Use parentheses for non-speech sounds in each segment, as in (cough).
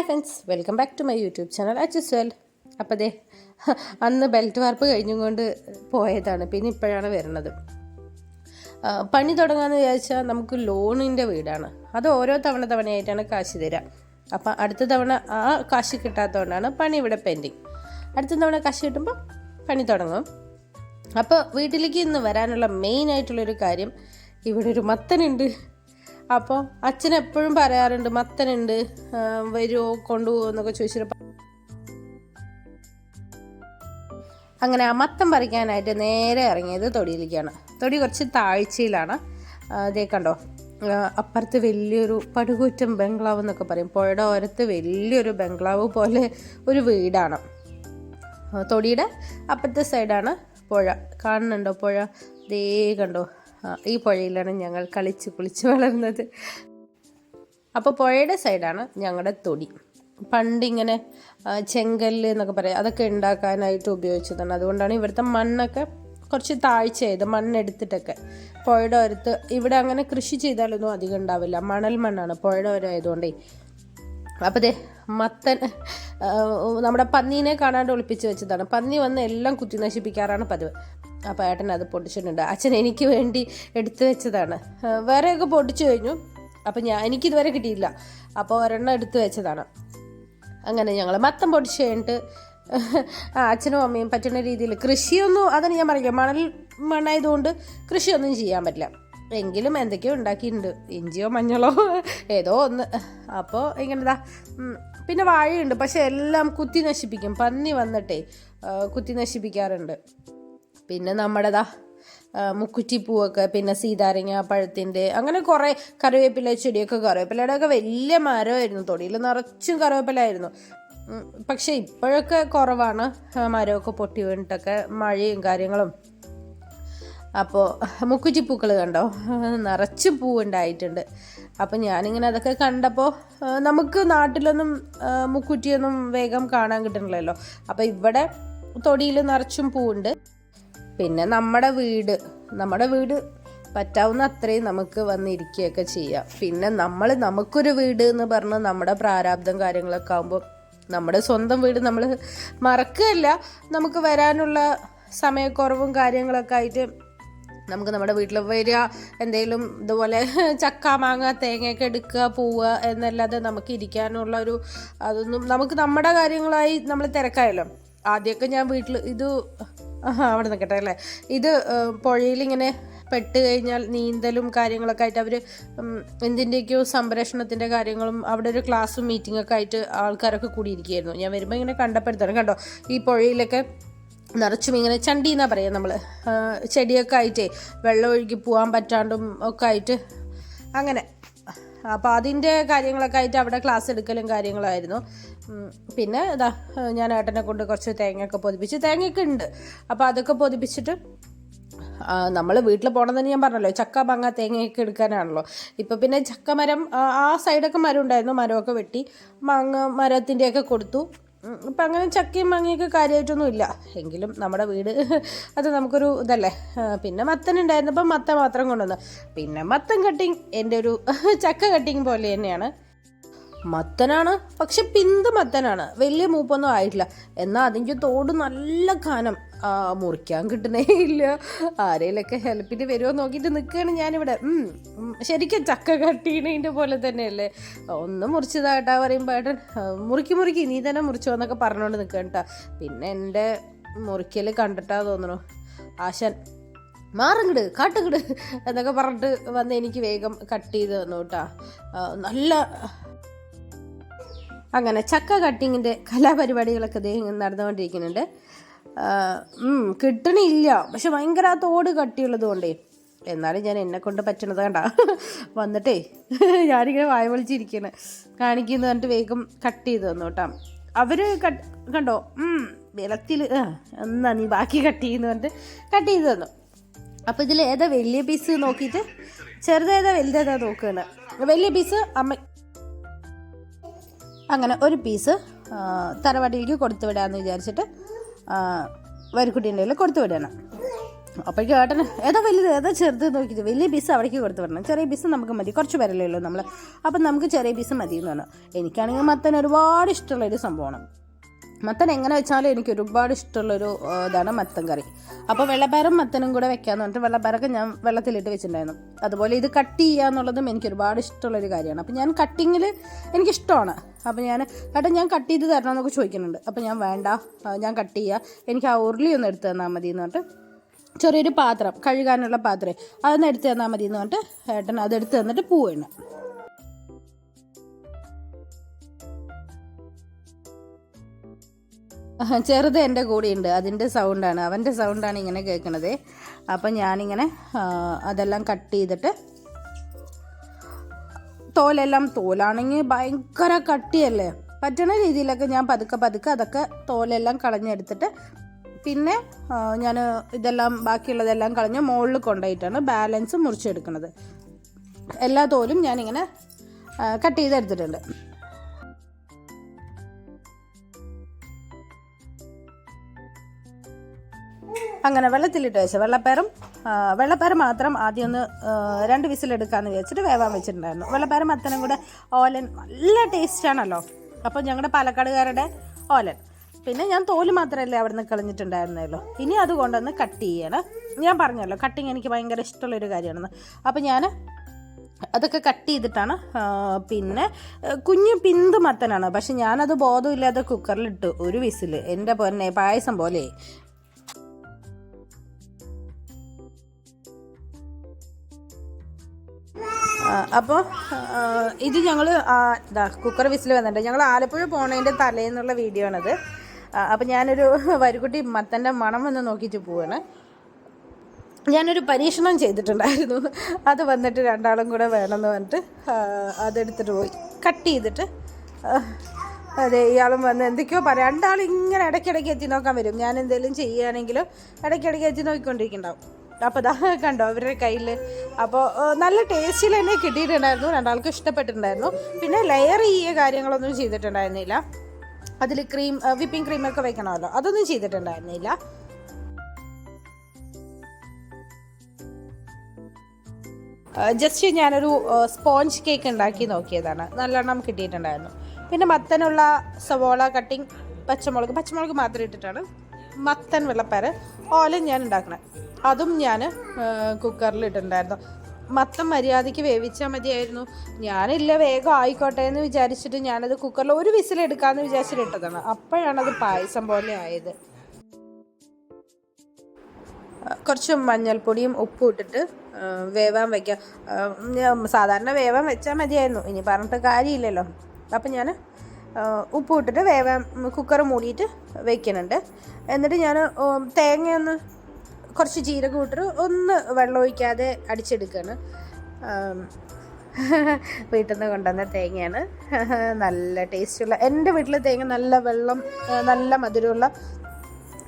Hi friends welcome back to my YouTube channel അച്ചസ് വെൽ അപ്പോൾ അതെ അന്ന് ബെൽറ്റ് വാർപ്പ് കഴിഞ്ഞും കൊണ്ട് പോയതാണ് പിന്നെ ഇപ്പോഴാണ് വരുന്നത്. പണി തുടങ്ങാമെന്ന് വിചാരിച്ചാൽ നമുക്ക് ലോണിന്റെ വീടാണ്. അത് ഓരോ തവണ തവണയായിട്ടാണ് കാശ് തരിക അപ്പം അടുത്ത തവണ ആ കാശ് കിട്ടാത്തതുകൊണ്ടാണ് പണി ഇവിടെ പെൻഡിങ്. അടുത്ത തവണ കാശ് കിട്ടുമ്പോൾ പണി തുടങ്ങും. അപ്പോൾ വീട്ടിലേക്ക് ഇന്ന് വരാനുള്ള മെയിൻ ആയിട്ടുള്ളൊരു കാര്യം ഇവിടെ ഒരു മത്തനുണ്ട്. അപ്പോൾ അച്ഛൻ എപ്പോഴും പറയാറുണ്ട് മത്തനുണ്ട് വരുമോ കൊണ്ടുപോകുമോ എന്നൊക്കെ ചോദിച്ചിട്ട് അങ്ങനെ ആ മത്തം പറിക്കാനായിട്ട് നേരെ ഇറങ്ങിയത് തൊടിയിലേക്കാണ്. തൊടി കുറച്ച് താഴ്ചയിലാണ്. ഇതേ കണ്ടോ അപ്പുറത്ത് വലിയൊരു പടുകൂറ്റം ബംഗ്ലാവ് എന്നൊക്കെ പറയും. പുഴയുടെ ഓരത്ത് വലിയൊരു ബംഗ്ലാവ് പോലെ ഒരു വീടാണ്. തൊടിയുടെ അപ്പുറത്തെ സൈഡാണ് പുഴ. കാണുന്നുണ്ടോ പുഴ? ദേ കണ്ടോ ഈ പുഴയിലാണ് ഞങ്ങൾ കളിച്ച് കുളിച്ച് വളർന്നത്. അപ്പോൾ പുഴയുടെ സൈഡാണ് ഞങ്ങളുടെ തൊടി. പണ്ടിങ്ങനെ ചെങ്കല്ല് എന്നൊക്കെ പറയാം അതൊക്കെ ഉണ്ടാക്കാനായിട്ട് ഉപയോഗിച്ചതാണ്. അതുകൊണ്ടാണ് ഇവിടുത്തെ മണ്ണൊക്കെ കുറച്ച് താഴ്ചയായത് മണ്ണെടുത്തിട്ടൊക്കെ. പുഴയുടെ ഓരത്ത് ഇവിടെ അങ്ങനെ കൃഷി ചെയ്താലൊന്നും അധികം ഉണ്ടാവില്ല. മണൽ മണ്ണാണ് പുഴയുടെ ഓരം ആയതുകൊണ്ടേ അപ്പോൾ ദേ മത്തൻ നമ്മുടെ പന്നീനെ കാണാണ്ട് ഒളിപ്പിച്ച് വെച്ചതാണ്. പന്നി വന്ന് എല്ലാം കുത്തി നശിപ്പിക്കാറാണ് പതിവ്. അപ്പോൾ ഏട്ടൻ അത് പൊട്ടിച്ചിട്ടുണ്ട്. അച്ഛൻ എനിക്ക് വേണ്ടി എടുത്തു വെച്ചതാണ്. വേറെയൊക്കെ പൊട്ടിച്ചു കഴിഞ്ഞു. അപ്പോൾ ഞാൻ എനിക്കിതുവരെ കിട്ടിയില്ല. അപ്പോൾ ഒരെണ്ണം എടുത്തു വെച്ചതാണ്. അങ്ങനെ ഞങ്ങൾ മത്തം പൊടിച്ച് കഴിഞ്ഞിട്ട് അച്ഛനും അമ്മയും പറ്റുന്ന രീതിയിൽ കൃഷിയൊന്നും അതാണ് ഞാൻ പറയാം മണൽ മണ്ണായതുകൊണ്ട് കൃഷിയൊന്നും ചെയ്യാൻ പറ്റില്ല. എങ്കിലും എന്തൊക്കെയോ ഉണ്ടാക്കിയിട്ടുണ്ട്. ഇഞ്ചിയോ മഞ്ഞളോ (laughs) ഏതോ ഒന്ന്. അപ്പോൾ ഇങ്ങനെതാ പിന്നെ വാഴയുണ്ട്. പക്ഷെ എല്ലാം കുത്തി നശിപ്പിക്കും. പന്നി വന്നിട്ടേ കുത്തി നശിപ്പിക്കാറുണ്ട്. പിന്നെ നമ്മുടെതാ മുക്കുറ്റിപ്പൂവൊക്കെ പിന്നെ സീതാരങ്ങ പഴത്തിന്റെ അങ്ങനെ കുറേ കറിവേപ്പില ചെടിയൊക്കെ കറിവേപ്പിലയുടെ ഒക്കെ വലിയ മരമായിരുന്നു. തൊടിയിൽ നിറച്ചും കറിവേപ്പിലായിരുന്നു പക്ഷേ ഇപ്പോഴൊക്കെ കുറവാണ്. മരമൊക്കെ പൊട്ടി വീണിട്ടൊക്കെ മഴയും കാര്യങ്ങളും അപ്പോൾ മുക്കുറ്റിപ്പൂക്കൾ കണ്ടോ? നിറച്ച് പൂവുണ്ടായിട്ടുണ്ട്. അപ്പം ഞാനിങ്ങനെ അതൊക്കെ കണ്ടപ്പോൾ നമുക്ക് നാട്ടിലൊന്നും മുക്കുറ്റിയൊന്നും വേഗം കാണാൻ കിട്ടണില്ലല്ലോ. അപ്പോൾ ഇവിടെ തൊടിയിൽ നിറച്ചും പൂവുണ്ട്. പിന്നെ നമ്മുടെ വീട് നമ്മുടെ വീട് പറ്റാവുന്ന അത്രയും നമുക്ക് വന്നിരിക്കുകയൊക്കെ ചെയ്യാം. പിന്നെ നമ്മൾ നമുക്കൊരു വീട് എന്ന് പറഞ്ഞ് നമ്മുടെ പ്രാരാബ്ദം കാര്യങ്ങളൊക്കെ ആകുമ്പോൾ നമ്മുടെ സ്വന്തം വീട് നമ്മൾ മറക്കുകയല്ല. നമുക്ക് വരാനുള്ള സമയക്കുറവും കാര്യങ്ങളൊക്കെ ആയിട്ട് നമുക്ക് നമ്മുടെ വീട്ടിൽ വരിക എന്തെങ്കിലും ഇതുപോലെ (laughs) ചക്ക മാങ്ങ തേങ്ങയൊക്കെ എടുക്കുക പോവുക എന്നല്ലാതെ നമുക്ക് ഇരിക്കാനുള്ള ഒരു അതൊന്നും നമുക്ക് നമ്മുടെ കാര്യങ്ങളായി നമ്മൾ തിരക്കായല്ലോ. ആദ്യമൊക്കെ ഞാൻ വീട്ടിൽ ഇത് (laughs) അവിടെ നിൽക്കട്ടെ അല്ലേ? ഇത് പുഴയിലിങ്ങനെ പെട്ട് കഴിഞ്ഞാൽ നീന്തലും കാര്യങ്ങളൊക്കെ ആയിട്ട് അവർ എന്തിന്റെയൊക്കെയോ സംരക്ഷണത്തിന്റെ കാര്യങ്ങളും അവിടെ ഒരു ക്ലാസ്സും മീറ്റിംഗ് ഒക്കെ ആയിട്ട് ആൾക്കാരൊക്കെ കൂടിയിരിക്കുകയായിരുന്നു. ഞാൻ വരുമ്പോൾ ഇങ്ങനെ കണ്ടപ്പെടുത്തണം കണ്ടോ? ഈ പുഴയിലൊക്കെ നിറച്ചും ഇങ്ങനെ ചണ്ടി എന്നാ പറയുക നമ്മൾ ചെടിയൊക്കെ ആയിട്ടേ വെള്ളം ഒഴുകി പോകാൻ പറ്റാണ്ടും ഒക്കെ ആയിട്ട് അങ്ങനെ. അപ്പോൾ അതിന്റെ കാര്യങ്ങളൊക്കെ ആയിട്ട് അവിടെ ക്ലാസ് എടുക്കലും കാര്യങ്ങളായിരുന്നു. പിന്നെ ഇതാ ഞാൻ ഏട്ടനെ കൊണ്ട് കുറച്ച് തേങ്ങയൊക്കെ പൊതിപ്പിച്ച് തേങ്ങയൊക്കെ ഉണ്ട്. അപ്പോൾ അതൊക്കെ പൊതിപ്പിച്ചിട്ട് നമ്മൾ വീട്ടിൽ പോകണമെന്ന് ഞാൻ പറഞ്ഞല്ലോ ചക്ക മാങ്ങ തേങ്ങയൊക്കെ എടുക്കാനാണല്ലോ. ഇപ്പം പിന്നെ ചക്ക മരം ആ സൈഡൊക്കെ മരം ഉണ്ടായിരുന്നു മരമൊക്കെ വെട്ടി മാങ്ങ മരത്തിന്റെയൊക്കെ കൊടുത്തു. ഇപ്പം അങ്ങനെ ചക്കയും മാങ്ങയൊക്കെ കാര്യമായിട്ടൊന്നും ഇല്ല എങ്കിലും നമ്മുടെ വീട് (laughs) അത് നമുക്കൊരു ഇതല്ലേ? പിന്നെ മത്തൻ ഉണ്ടായിരുന്നപ്പം മത്ത മാത്രം കൊണ്ടുവന്നു. പിന്നെ മത്തൻ കട്ടിങ് എന്റെ ഒരു (laughs) ചക്ക കട്ടിങ് പോലെ തന്നെയാണ്. മത്തനാണ്. പക്ഷെ പിന്ത് മത്തനാണ്. വലിയ മൂപ്പൊന്നും ആയിട്ടില്ല. എന്നാൽ അതിന്റെ തോട് നല്ല ആ, മുറിക്കാൻ കിട്ടുന്നേ ഇല്ല. ആരെയിലൊക്കെ ഹെൽപ്പിന് വരുമോ നോക്കിയിട്ട് നിൽക്കുകയാണ് ഞാനിവിടെ. ശരിക്കും ചക്ക കട്ടീണതിന്റെ പോലെ തന്നെയല്ലേ? ഒന്ന് മുറിച്ചതായിട്ടാ പറയുമ്പോൾ ഏട്ടൻ മുറുക്കി മുറിക്ക് നീ തന്നെ മുറിച്ചോ എന്നൊക്കെ പറഞ്ഞുകൊണ്ട് നിൽക്കുകയാണ് കേട്ടോ പിന്നെ എന്റെ മുറിക്കൽ കണ്ടിട്ടാ തോന്നണു. ആശാൻ മാറങ്ങട് കാട്ടങ്ങട് എന്നൊക്കെ പറഞ്ഞിട്ട് വന്ന് എനിക്ക് വേഗം കട്ട് ചെയ്ത് തന്നു കേട്ടാ നല്ല അങ്ങനെ ചക്ക കട്ടിങ്ങിന്റെ കലാപരിപാടികളൊക്കെ ഇങ്ങനെ നടന്നുകൊണ്ടിരിക്കുന്നുണ്ട്. കിട്ടണില്ല. പക്ഷെ ഭയങ്കര ആ തോട് കട്ടിയുള്ളത് കൊണ്ടേ. എന്നാലും ഞാൻ എന്നെ കൊണ്ട് പറ്റണത് കണ്ട. വന്നിട്ടേ ഞാനിങ്ങനെ വായ വിളിച്ചിരിക്കണേ കാണിക്കുന്നു പറഞ്ഞിട്ട് വേഗം കട്ട് ചെയ്ത് തന്നു കേട്ടോ. അവർ കട്ട് കണ്ടോ? വിലത്തിൽ എന്നാ നീ ബാക്കി കട്ട് ചെയ്യുന്നു പറഞ്ഞിട്ട് കട്ട് ചെയ്ത് തന്നു. അപ്പോൾ ഇതിൽ ഏതാ വലിയ പീസ് നോക്കിയിട്ട് ചെറുതേതാ വലുതേതാ നോക്കുകയാണ് വലിയ പീസ് അമ്മ അങ്ങനെ ഒരു പീസ് തറവാടിയിലേക്ക് കൊടുത്തു വിടാമെന്ന് വിചാരിച്ചിട്ട് വരിക്കുട്ടീന്റെ കയ്യിൽ കൊടുത്തു വിടണം. അപ്പോഴേക്കും ഏട്ടന് ഏതോ വലുത് ഏതോ ചെറുത് നോക്കിയിട്ട് വലിയ പീസ് അവിടേക്ക് കൊടുത്തു വരണം ചെറിയ പീസ് നമുക്ക് മതി കുറച്ച് പേരല്ലേ ഉള്ളൂ നമ്മൾ അപ്പം നമുക്ക് ചെറിയ പീസ് മതി എന്ന് പറഞ്ഞു. എനിക്കാണെങ്കിൽ മത്തൻ ഒരുപാട് ഇഷ്ടമുള്ള ഇഷ്ടമുള്ളൊരു സംഭവമാണ്. മത്തൻ എങ്ങനെ വെച്ചാലും എനിക്ക് ഒരുപാട് ഇഷ്ടമുള്ളൊരു ഇതാണ് മത്തൻ കറി. അപ്പോൾ വെള്ളപ്പയറും മത്തനും കൂടെ വെക്കാമെന്ന് പറഞ്ഞിട്ട് വെള്ളപ്പയറൊക്കെ ഞാൻ വെള്ളത്തിലിട്ട് വെച്ചിട്ടുണ്ടായിരുന്നു. അതുപോലെ ഇത് കട്ട് ചെയ്യുക എന്നുള്ളതും എനിക്ക് ഒരുപാട് ഇഷ്ടമുള്ളൊരു കാര്യമാണ്. അപ്പോൾ ഞാൻ കട്ടിങ്ങിൽ എനിക്കിഷ്ടമാണ് അപ്പോൾ ഞാൻ ഏട്ടാ ഞാൻ കട്ട് ചെയ്ത് തരണം എന്നൊക്കെ ചോദിക്കുന്നുണ്ട്. അപ്പോൾ ഞാൻ വേണ്ട ഞാൻ കട്ട് ചെയ്യുക എനിക്ക് ആ ഉരുളി ഒന്ന് എടുത്ത് തന്നാൽ മതി എന്ന് പറഞ്ഞിട്ട് ചെറിയൊരു പാത്രം കഴുകാനുള്ള പാത്രം അതൊന്ന് എടുത്ത് തന്നാൽ മതി എന്ന് പറഞ്ഞിട്ട് ഏട്ടൻ അതെടുത്ത് തന്നിട്ട് പൂവേണ്. (laughs) ചെറുത് എന്റെ കൂടെയുണ്ട്. അതിന്റെ സൗണ്ടാണ് അവന്റെ സൗണ്ടാണ് ഇങ്ങനെ കേൾക്കണത്. അപ്പം ഞാനിങ്ങനെ അതെല്ലാം കട്ട് ചെയ്തിട്ട് തോലെല്ലാം തോലാണെങ്കിൽ ഭയങ്കര കട്ടിയല്ലേ? പറ്റണ രീതിയിലൊക്കെ ഞാൻ പതുക്കെ പതുക്കെ അതൊക്കെ തോലെല്ലാം കളഞ്ഞെടുത്തിട്ട് പിന്നെ ഞാൻ ഇതെല്ലാം ബാക്കിയുള്ളതെല്ലാം കളഞ്ഞ് മുകളിൽ കൊണ്ടുപോയിട്ടാണ് ബാലൻസ് മുറിച്ചെടുക്കുന്നത് എല്ലാ തോലും ഞാനിങ്ങനെ കട്ട് ചെയ്തെടുത്തിട്ടുണ്ട്. അങ്ങനെ വെള്ളത്തിലിട്ട് വെച്ച വെള്ളപ്പയറും വെള്ളപ്പയർ മാത്രം ആദ്യം ഒന്ന് രണ്ട് വിസിലെടുക്കാമെന്ന് വെച്ചിട്ട് വേവാൻ വെച്ചിട്ടുണ്ടായിരുന്നു. വെള്ളപ്പയറും മത്തനും കൂടെ ഓലൻ നല്ല ടേസ്റ്റാണല്ലോ അപ്പോൾ ഞങ്ങളുടെ പാലക്കാടുകാരുടെ ഓലൻ. പിന്നെ ഞാൻ തോൽ മാത്രമല്ലേ അവിടെ നിന്ന് കളഞ്ഞിട്ടുണ്ടായിരുന്നല്ലോ ഇനി അത് കൊണ്ടൊന്ന് കട്ട് ചെയ്യണം. ഞാൻ പറഞ്ഞല്ലോ കട്ടിങ് എനിക്ക് ഭയങ്കര ഇഷ്ടമുള്ളൊരു കാര്യമാണെന്ന്. അപ്പോൾ ഞാൻ അതൊക്കെ കട്ട് ചെയ്തിട്ടാണ് പിന്നെ കുഞ്ഞു പിന്ത് മത്തനാണ്. പക്ഷെ ഞാനത് ബോധമില്ലാതെ കുക്കറിലിട്ട് ഒരു വിസിൽ എന്റെ പൊന്നെ പായസം പോലെ. അപ്പോൾ ഇത് ഞങ്ങൾ ഇതാ കുക്കർ വിസിൽ വന്നിട്ടുണ്ട് ഞങ്ങൾ ആലപ്പുഴ പോണതിന്റെ തലേന്നുള്ള വീഡിയോ ആണത്. അപ്പോൾ ഞാനൊരു വരിക്കുട്ടി മത്തന്റെ മണം വന്ന് നോക്കിയിട്ട് പോവാണ്. ഞാനൊരു പരീക്ഷണം ചെയ്തിട്ടുണ്ടായിരുന്നു. അത് വന്നിട്ട് രണ്ടാളും കൂടെ വേണമെന്ന് പറഞ്ഞിട്ട് അതെടുത്തിട്ട് പോയി. കട്ട് ചെയ്തിട്ട് അതെ ഇയാളും വന്ന് എന്തൊക്കെയോ പറയാം. രണ്ടാളും ഇങ്ങനെ ഇടയ്ക്കിടയ്ക്ക് എത്തി നോക്കാൻ വരും. ഞാൻ എന്തെങ്കിലും ചെയ്യുകയാണെങ്കിലും ഇടയ്ക്കിടയ്ക്ക് എത്തി നോക്കിക്കൊണ്ടിരിക്കുന്നുണ്ടാവും. അപ്പോൾ ദാ കണ്ടോ അവരുടെ കയ്യിൽ അപ്പോൾ നല്ല ടേസ്റ്റിൽ തന്നെ കിട്ടിയിട്ടുണ്ടായിരുന്നു. രണ്ടാൾക്കും ഇഷ്ടപ്പെട്ടിട്ടുണ്ടായിരുന്നു. പിന്നെ ലെയർ ചെയ്യുക കാര്യങ്ങളൊന്നും ചെയ്തിട്ടുണ്ടായിരുന്നില്ല. അതിൽ ക്രീം വിപ്പിംഗ് ക്രീമൊക്കെ വെക്കണമല്ലോ. അതൊന്നും ചെയ്തിട്ടുണ്ടായിരുന്നില്ല. ജസ്റ്റ് ഞാനൊരു സ്പോഞ്ച് കേക്ക് ഉണ്ടാക്കി നോക്കിയതാണ്. നല്ലെണ്ണം കിട്ടിയിട്ടുണ്ടായിരുന്നു. പിന്നെ മത്തനുള്ള സവോള കട്ടിങ് പച്ചമുളക് പച്ചമുളക് മാത്രം ഇട്ടിട്ടാണ് മത്തൻ വെള്ളപ്പയർ ഓലൻ ഞാൻ ഉണ്ടാക്കണത് അതും ഞാൻ കുക്കറിൽ ഇട്ടിട്ടുണ്ടായിരുന്നു. മത്തം മര്യാദയ്ക്ക് വേവിച്ചാൽ മതിയായിരുന്നു. ഞാനില്ല വേഗം ആയിക്കോട്ടെ എന്ന് വിചാരിച്ചിട്ട് ഞാനത് കുക്കറിൽ ഒരു വിസിൽ എടുക്കാമെന്ന് വിചാരിച്ചിട്ട് ഇട്ടതാണ്. അപ്പോഴാണത് പായസം പോലെ ആയത്. കുറച്ച് മഞ്ഞൾപ്പൊടിയും ഉപ്പും ഇട്ടിട്ട് വേവാൻ വയ്ക്കാം സാധാരണ വേവാൻ വെച്ചാൽ മതിയായിരുന്നു. ഇനി പറഞ്ഞിട്ട് കാര്യമില്ലല്ലോ. അപ്പം ഞാൻ ഉപ്പ് ഇട്ടിട്ട് വേവാൻ കുക്കർ മൂടിയിട്ട് വെക്കുന്നുണ്ട് എന്നിട്ട് ഞാൻ തേങ്ങ ഒന്ന് കുറച്ച് ജീരകം ഇട്ടൊരു ഒന്ന് വെള്ളം ഒഴിക്കാതെ അടിച്ചെടുക്കുകയാണ്. വീട്ടിൽ നിന്ന് കൊണ്ടുവന്ന തേങ്ങയാണ്. നല്ല ടേസ്റ്റുള്ള എന്റെ വീട്ടിലെ തേങ്ങ നല്ല വെള്ളം നല്ല മധുരമുള്ള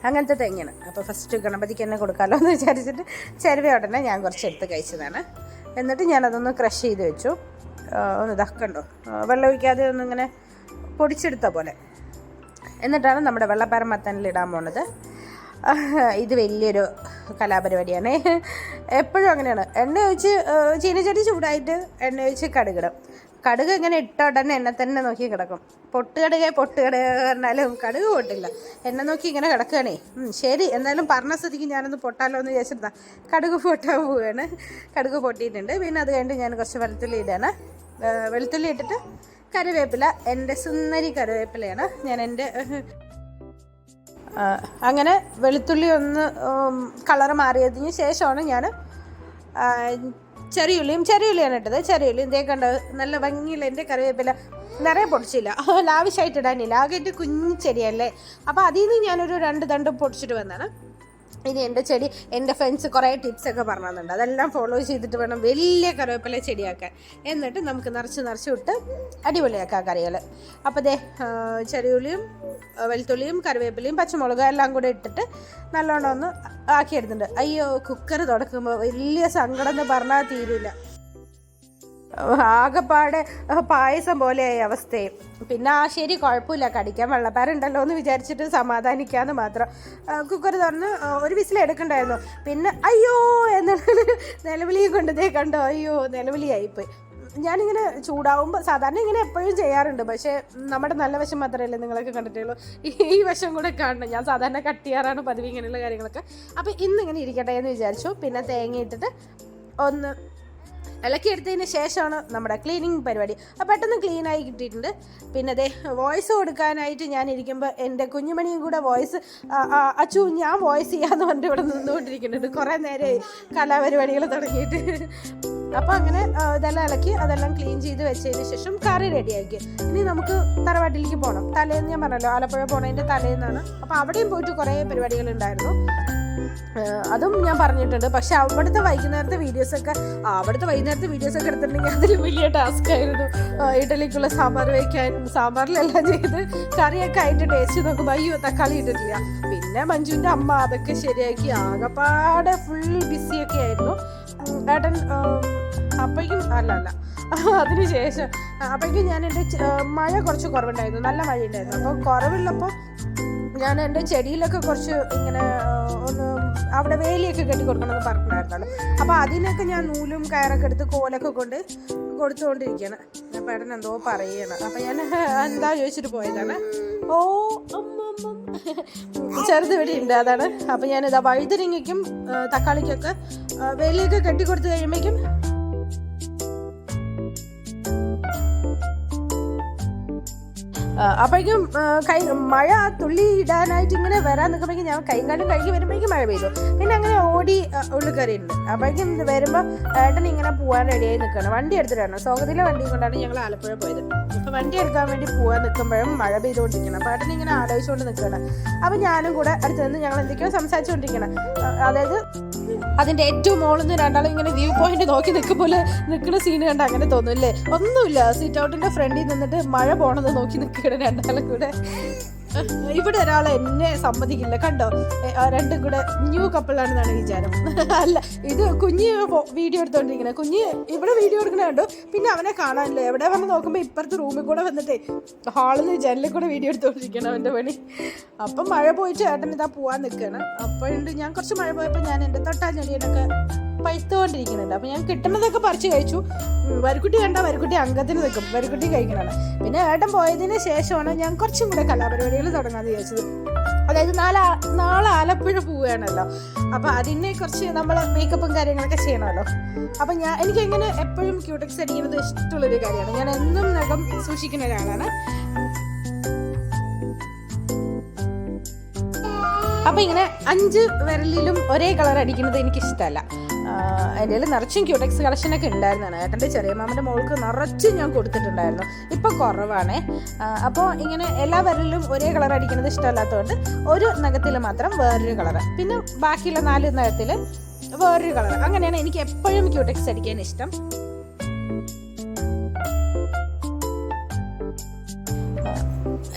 അങ്ങനത്തെ തേങ്ങയാണ്. അപ്പോൾ ഫസ്റ്റ് ഗണപതിക്ക് തന്നെ കൊടുക്കാമല്ലോ എന്ന് വിചാരിച്ചിട്ട് ചെരുവ ഉടനെ ഞാൻ കുറച്ച് എടുത്ത് കഴിച്ചതാണ്. എന്നിട്ട് ഞാനതൊന്ന് ക്രഷ് ചെയ്ത് വെച്ചു. ഒന്ന് ഇതാക്കണ്ടോ വെള്ളം ഒഴിക്കാതെ ഒന്നിങ്ങനെ പൊടിച്ചെടുത്ത പോലെ. എന്നിട്ടാണ് നമ്മുടെ വെള്ളപ്പാരം മത്തനിലിടാൻ പോണത്. ഇത് വലിയൊരു കലാപരിപാടിയാണ്. എപ്പോഴും അങ്ങനെയാണ്. എണ്ണ ഒഴിച്ച് ചീനച്ചട്ടി ചൂടായിട്ട് എണ്ണ ഒഴിച്ച് കടുകിടും. കടുക് ഇങ്ങനെ ഇട്ട ഉടനെ എന്നെ തന്നെ നോക്കി കിടക്കും. പൊട്ടുകടുക പൊട്ടുകടുക പറഞ്ഞാലും കടുക് പൊട്ടില്ല. എന്നെ നോക്കി ഇങ്ങനെ കിടക്കുകയാണേ ശരി എന്നാലും പറഞ്ഞ സ്ഥിതിക്ക് ഞാനൊന്ന് പൊട്ടാലോ എന്ന് വിചാരിച്ചിരുന്ന കടുക് പൊട്ടാൻ പോവുകയാണ്. കടുക് പൊട്ടിയിട്ടുണ്ട്. പിന്നെ അത് കഴിഞ്ഞിട്ട് ഞാൻ കുറച്ച് വെളുത്തുള്ളി ഇടാണ്. വെളുത്തുള്ളി ഇട്ടിട്ട് കറിവേപ്പില എന്റെ സുന്ദരി കറിവേപ്പിലയാണ് ഞാൻ എന്റെ അങ്ങനെ വെളുത്തുള്ളി ഒന്ന് കളറ് മാറിയതിന് ശേഷമാണ് ഞാൻ ചെറിയുള്ളിയും ചെറിയുള്ളിയാണ് ഇട്ടത്. ചെറിയുള്ളിയും ഇതേ കണ്ട നല്ല ഭംഗിയുള്ള എന്റെ കറിവേപ്പില നിറയെ പൊടിച്ചില്ല. ലാവിഷായിട്ട് ഇടാനില്ല. ആകെ കുഞ്ഞു ചെടിയല്ലേ. അപ്പോൾ അതിൽ നിന്ന് ഞാനൊരു രണ്ട് തണ്ട് പൊടിച്ചിട്ട് വന്നാണ് ഇനി എന്റെ ചെടി എന്റെ ഫ്രണ്ട്സ് കുറേ ടിപ്സ് ഒക്കെ പറഞ്ഞു തന്നിട്ടുണ്ട് അതെല്ലാം ഫോളോ ചെയ്തിട്ട് വേണം വലിയ കറിവേപ്പില ചെടിയാക്കാൻ. എന്നിട്ട് നമുക്ക് നിറച്ച് നിറച്ച് വിട്ട് അടിപൊളിയാക്കാം കറികൾ അപ്പോൾ ദേ ചെറിയുള്ളിയും വെളുത്തുള്ളിയും കറിവേപ്പിലയും പച്ചമുളകും എല്ലാം കൂടെ ഇട്ടിട്ട് നല്ലോണം ഒന്ന് ആക്കിയെടുത്തിട്ടുണ്ട്. അയ്യോ കുക്കർ തുടക്കുമ്പോൾ വലിയ സങ്കടം എന്ന് പറഞ്ഞാൽ തീരില്ല ആകെപ്പാടെ പായസം പോലെയായി അവസ്ഥയെ. പിന്നെ ആ ശരി കുഴപ്പമില്ല കടിക്കാൻ വെള്ളപ്പാരുണ്ടല്ലോ എന്ന് വിചാരിച്ചിട്ട് സമാധാനിക്കാന്ന് മാത്രം. കുക്കർ തുറന്ന് ഒരു വിസിൽ എടുക്കണ്ടായിരുന്നു. പിന്നെ അയ്യോ എന്നുള്ള (laughs) നിലവിളിയും കൊണ്ടതേ കണ്ടോ അയ്യോ നിലവിളിയായിപ്പോയി. ഞാനിങ്ങനെ ചൂടാവുമ്പോൾ സാധാരണ ഇങ്ങനെ എപ്പോഴും ചെയ്യാറുണ്ട്. പക്ഷേ നമ്മുടെ നല്ല വശം മാത്രമല്ലേ നിങ്ങളൊക്കെ കണ്ടിട്ടുള്ളൂ. ഈ വശം കൂടെ കാണണം. ഞാൻ സാധാരണ കട്ട് ചെയ്യാറാണ് പതിവ് ഇങ്ങനെയുള്ള കാര്യങ്ങളൊക്കെ. അപ്പോൾ ഇന്നിങ്ങനെ ഇരിക്കട്ടെ എന്ന് വിചാരിച്ചു. പിന്നെ തേങ്ങ ഇട്ടിട്ട് ഒന്ന് ഇളക്കിയെടുത്തതിന് ശേഷമാണ് നമ്മുടെ ക്ലീനിങ് പരിപാടി. അപ്പോൾ പെട്ടെന്ന് ക്ലീൻ ആയി കിട്ടിയിട്ടുണ്ട്. പിന്നെ അതെ വോയിസ് കൊടുക്കാനായിട്ട് ഞാൻ ഇരിക്കുമ്പോൾ എന്റെ കുഞ്ഞുമണിയും കൂടെ വോയിസ് അച്ചു ഞാൻ വോയിസ് ചെയ്യാന്ന് പറഞ്ഞിട്ട് ഇവിടെ നിന്നുകൊണ്ടിരിക്കുന്നുണ്ട്. കുറേ നേരമായി കലാപരിപാടികൾ തുടങ്ങിയിട്ട്. അപ്പോൾ അങ്ങനെ ഇതെല്ലാം ഇളക്കി അതെല്ലാം ക്ലീൻ ചെയ്ത് വെച്ചതിന് ശേഷം കറി റെഡിയാക്കി ഇനി നമുക്ക് തറവാട്ടിലേക്ക് പോകണം തലേന്ന് ഞാൻ പറഞ്ഞല്ലോ ആലപ്പുഴ പോണതിന്റെ തലേന്നാണ്. അപ്പോൾ അവിടെയും പോയിട്ട് കുറേ പരിപാടികൾ ഉണ്ടായിരുന്നു. അതും ഞാൻ പറഞ്ഞിട്ടുണ്ട്. പക്ഷെ അവിടുത്തെ വൈകുന്നേരത്തെ വീഡിയോസൊക്കെ അവിടുത്തെ വൈകുന്നേരത്തെ വീഡിയോസൊക്കെ എടുത്തിട്ടുണ്ടെങ്കിൽ അതിൽ വലിയ ടാസ്ക് ആയിരുന്നു. ഇഡലിക്കുള്ള സാമ്പാർ വയ്ക്കാൻ സാമ്പാറിലെല്ലാം ചെയ്ത് കറിയൊക്കെ അതിന്റെ ടേസ്റ്റ് നോക്കുമ്പോൾ അയ്യോ തക്കാളി ഇട്ടിട്ടില്ല. പിന്നെ മഞ്ജുവിന്റെ അമ്മ അതൊക്കെ ശരിയാക്കി. ആകെപ്പാടെ ഫുൾ ബിസിയൊക്കെ ആയിരുന്നു. ഏട്ടൻ അപ്പോഴേക്കും അല്ല അല്ല. അതിനുശേഷം അപ്പോഴേക്കും ഞാൻ എന്റെ മഴ കുറച്ച് കുറവുണ്ടായിരുന്നു. നല്ല മഴ ഉണ്ടായിരുന്നു അപ്പോൾ കുറവുള്ളപ്പോൾ ഞാൻ എന്റെ ചെടിയിലൊക്കെ കുറച്ച് ഇങ്ങനെ ഒന്ന് അവിടെ വേലിയൊക്കെ കെട്ടി കൊടുക്കണമെന്ന് പറഞ്ഞിട്ടുണ്ടായിരുന്നല്ലോ. അപ്പോൾ അതിനൊക്കെ ഞാൻ നൂലും കയറൊക്കെ എടുത്ത് കോലൊക്കെ കൊണ്ട് കൊടുത്തുകൊണ്ടിരിക്കുകയാണ്. ഞാൻ ഏട്ടൻ എന്തോ പറയണം. അപ്പം ഞാൻ എന്താ ചോദിച്ചിട്ട് പോയതാണ്. ഓ. ചെറുത് ഇവിടെ ഉണ്ട് അതാണ്. അപ്പം ഞാനിതാ വഴുതനങ്ങയ്ക്കും തക്കാളിക്കൊക്കെ വേലിയൊക്കെ കെട്ടി കൊടുത്തു കഴിയുമ്പോഴേക്കും അപ്പോഴേക്കും കൈ മഴ തുള്ളി ഇടാനായിട്ട് ഇങ്ങനെ വരാൻ നിൽക്കുമ്പോഴേക്കും ഞാൻ കൈകാലം കാലും കഴുകി വരുമ്പോഴേക്കും മഴ പെയ്തു. പിന്നെ അങ്ങനെ ഓടി ഉള്ളിൽ കയറിയിട്ടുണ്ട് അപ്പോഴേക്കും വരുമ്പോൾ ഏട്ടൻ ഇങ്ങനെ പോകാൻ റെഡിയായി നിൽക്കുകയാണ്. വണ്ടി എടുത്തിട്ടാണ്. സ്വാഗതിലെ വണ്ടി കൊണ്ടാണ് ഞങ്ങൾ ആലപ്പുഴ പോയത്. അപ്പോൾ വണ്ടി എടുക്കാൻ വേണ്ടി പോകാൻ നിൽക്കുമ്പോഴും മഴ പെയ്തുകൊണ്ടിരിക്കണം അപ്പോൾ ഏട്ടൻ ഇങ്ങനെ ആലോചിച്ചുകൊണ്ട് നിൽക്കുകയാണ്. അപ്പോൾ ഞാനും കൂടെ അടുത്ത് നിന്ന് ഞങ്ങൾ എന്തൊക്കെയോ സംസാരിച്ചുകൊണ്ടിരിക്കണം അതായത് അതിന്റെ ഏറ്റവും മുകളിൽ നിന്ന് രണ്ടാളും ഇങ്ങനെ വ്യൂ പോയിന്റ് നോക്കി നിൽക്കുമ്പോൾ നിൽക്കുന്ന സീൻ കണ്ട അങ്ങനെ തോന്നുമല്ലേ ഒന്നുമില്ല. സീറ്റ് ഔട്ടിന്റെ ഫ്രണ്ടിൽ നിന്നിട്ട് മഴ പോണത് നോക്കി നിൽക്കുകയാണ് രണ്ടാളും കൂടെ. (laughs) ഇവിടെ ഒരാൾ എന്നെ സമ്മതിക്കില്ല. കണ്ടോ? രണ്ടും കൂടെ ന്യൂ കപ്പിളാണെന്നാണ് വിചാരം. (laughs) അല്ല ഇത് കുഞ്ഞ് വീഡിയോ എടുത്തോണ്ടിരിക്കുന്നത് കുഞ്ഞ് ഇവിടെ വീഡിയോ എടുക്കണ കണ്ടോ. പിന്നെ അവനെ കാണാനില്ല? എവിടെ വന്ന് നോക്കുമ്പോൾ ഇപ്പുറത്തെ റൂമിൽ കൂടെ വന്നിട്ടേ ഹാളിൽ നിന്ന് ജനലിൽ കൂടെ വീഡിയോ എടുത്തോണ്ടിരിക്കണം അവന്റെ പണി. അപ്പം മഴ പോയിട്ട് ഏട്ടൻ ഇതാ പോവാൻ നിൽക്കുകയാണ് അപ്പോഴുണ്ട് ഞാൻ കുറച്ച് മഴ പോയപ്പോൾ ഞാൻ എന്റെ തൊട്ടാ ചെടിയൊക്കെ പഴുത്തുകൊണ്ടിരിക്കുന്നുണ്ട് അപ്പം ഞാൻ കിട്ടുന്നതൊക്കെ പറിച്ച് കഴിച്ചു. വരിക്കുട്ടി കണ്ട വരിക്കുട്ടി അംഗത്തിന് നിൽക്കും. വരിക്കുട്ടി കഴിക്കണതാണ്. പിന്നെ ഏട്ടൻ പോയതിന് ശേഷമാണ് ഞാൻ കുറച്ചും കൂടെ കലാപരിപാടികൾ തുടങ്ങാമെന്ന് വിചാരിച്ചത്. അതായത് നാല നാളെ ആലപ്പുഴ പോവുകയാണല്ലോ. അപ്പം അതിനെ കുറച്ച് നമ്മൾ മേക്കപ്പും കാര്യങ്ങളൊക്കെ ചെയ്യണമല്ലോ. അപ്പം ഞാൻ എനിക്ക് എങ്ങനെ എപ്പോഴും ക്യൂടെക്സ് അടിക്കുന്നത് ഇഷ്ടമുള്ളൊരു കാര്യമാണ്. ഞാൻ എന്നും നഖം സൂക്ഷിക്കുന്ന ഒരാളാണ്. അപ്പൊ ഇങ്ങനെ അഞ്ച് വിരലിലും ഒരേ കളർ അടിക്കുന്നത് എനിക്ക് കയ്യിൽ നിറച്ചും ക്യൂടെക്സ് കളക്ഷനൊക്കെ ഉണ്ടായിരുന്നതാണ്. ഏട്ടന്റെ ചെറിയ മാമന്റെ മോൾക്ക് നിറച്ചും ഞാൻ കൊടുത്തിട്ടുണ്ടായിരുന്നു. ഇപ്പം കുറവാണേ. അപ്പോൾ ഇങ്ങനെ എല്ലാ വിരലിലും ഒരേ കളർ അടിക്കുന്നത് ഇഷ്ടമല്ലാത്തതുകൊണ്ട് ഒരു നഖത്തിൽ മാത്രം വേറൊരു കളർ പിന്നെ ബാക്കിയുള്ള നാല് നഖത്തിൽ വേറൊരു കളർ അങ്ങനെയാണ് എനിക്ക് എപ്പോഴും ക്യൂടെക്സ് അടിക്കാൻ ഇഷ്ടം.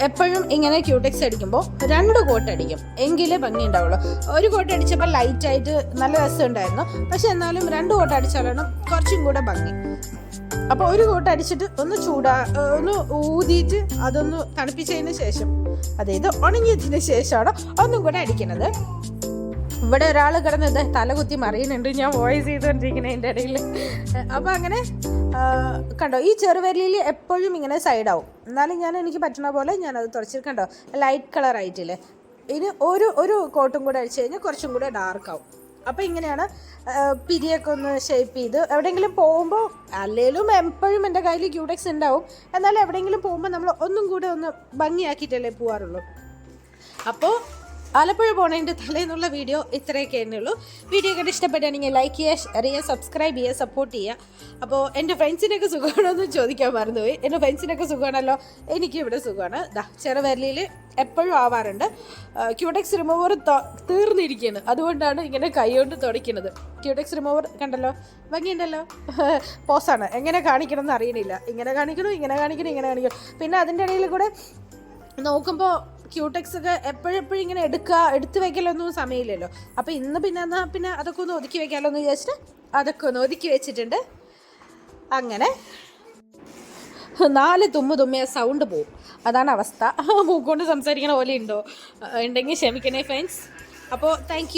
എപ്പോഴും ഇങ്ങനെ ക്യൂടെക്സ് അടിക്കുമ്പോൾ രണ്ട് കോട്ട് അടിക്കും. എങ്കിലേ ഭംഗി ഉണ്ടാവുള്ളൂ. ഒരു കോട്ട് അടിച്ചപ്പോൾ ലൈറ്റ് ആയിട്ട് നല്ല രസമുണ്ടായിരുന്നു. പക്ഷെ എന്നാലും രണ്ട് കോട്ട് അടിച്ചാലാണ് കുറച്ചും കൂടെ ഭംഗി. അപ്പോൾ ഒരു കോട്ട് അടിച്ചിട്ട് ഒന്ന് ചൂടാ ഒന്ന് ഊതിയിട്ട് അതൊന്ന് തണുപ്പിച്ചതിന് ശേഷം അതായത് ഉണങ്ങിയതിന് ശേഷമാണ് ഒന്നും കൂടെ അടിക്കുന്നത്. ഇവിടെ ഒരാൾ കിടന്ന് ഇത് തലകുത്തി മറിയുന്നുണ്ട്. ഞാൻ വോയിസ് ചെയ്തുകൊണ്ടിരിക്കുന്നതിന്റെ ഇടയിൽ അപ്പോൾ അങ്ങനെ കണ്ടോ ഈ ചെറുവരലിൽ എപ്പോഴും ഇങ്ങനെ സൈഡാവും എന്നാലും ഞാൻ എനിക്ക് പറ്റുന്ന പോലെ ഞാനത് തുടച്ചിട്ട് കണ്ടോ ലൈറ്റ് കളർ ആയിട്ടില്ലേ. ഇനി ഒരു ഒരു കോട്ടും കൂടെ അടിച്ചു കഴിഞ്ഞാൽ കുറച്ചും കൂടെ ഡാർക്ക് ആവും. അപ്പോൾ ഇങ്ങനെയാണ് പിരിയൊക്കെ ഒന്ന് ഷേപ്പ് ചെയ്ത് എവിടെയെങ്കിലും പോകുമ്പോൾ അല്ലെങ്കിലും എപ്പോഴും എന്റെ കയ്യിൽ ക്യൂടെക്സ് ഉണ്ടാവും. എന്നാലും എവിടെയെങ്കിലും പോകുമ്പോൾ നമ്മൾ ഒന്നും കൂടെ ഒന്ന് ഭംഗിയാക്കിയിട്ടല്ലേ പോകാറുള്ളൂ അപ്പോൾ ആലപ്പുഴ പോണതിന്റെ തലേന്നുള്ള വീഡിയോ ഇത്രയൊക്കെ തന്നെ ഉള്ളൂ. വീഡിയോ കണ്ട് ഇഷ്ടപ്പെടുകയാണെങ്കിൽ ലൈക്ക് ചെയ്യുക ചെയ്യുക സബ്സ്ക്രൈബ് ചെയ്യുക സപ്പോർട്ട് ചെയ്യുക. അപ്പോൾ എന്റെ ഫ്രണ്ട്സിനൊക്കെ സുഖമാണോ എന്ന് ചോദിക്കാൻ മറന്നുപോയി. എന്റെ ഫ്രണ്ട്സിനൊക്കെ സുഖമാണല്ലോ? എനിക്കും ഇവിടെ സുഖമാണ്. ദാ ചെറുവരലിയിൽ എപ്പോഴും ആവാറുണ്ട്. ക്യൂടെക്സ് റിമൂവർ തീർന്നിരിക്കുകയാണ് അതുകൊണ്ടാണ് ഇങ്ങനെ കൈകൊണ്ട് തുടയ്ക്കുന്നത്. ക്യൂടെക്സ് റിമൂവർ കണ്ടല്ലോ? ഭംഗിയുണ്ടല്ലോ? (laughs) പോസാണ് എങ്ങനെ കാണിക്കണം എന്ന് അറിയണില്ല. ഇങ്ങനെ കാണിക്കണം ഇങ്ങനെ കാണിക്കണം ഇങ്ങനെ കാണിക്കണം പിന്നെ അതിന്റെ ഇടയിൽ കൂടെ നോക്കുമ്പോൾ ക്യൂടെക്സ് ഒക്കെ എപ്പോഴെപ്പോഴും ഇങ്ങനെ എടുക്കുക എടുത്തു വെക്കലൊന്നും സമയമില്ലല്ലോ. അപ്പോൾ ഇന്ന് പിന്നെ എന്നാൽ പിന്നെ അതൊക്കെ ഒന്ന് ഒതുക്കി വെക്കാമല്ലോ എന്ന് വിചാരിച്ചിട്ട് അതൊക്കെ ഒന്ന് ഒതുക്കി വെച്ചിട്ടുണ്ട്. അങ്ങനെ. നാല് തുമ്മ തുമ്മിയ സൗണ്ട് പോവും. അതാണ് അവസ്ഥ. പൂക്കൊണ്ട് സംസാരിക്കണ പോലെ ഉണ്ടോ? ഉണ്ടെങ്കിൽ ക്ഷമിക്കണേ ഫ്രണ്ട്സ് അപ്പോൾ താങ്ക്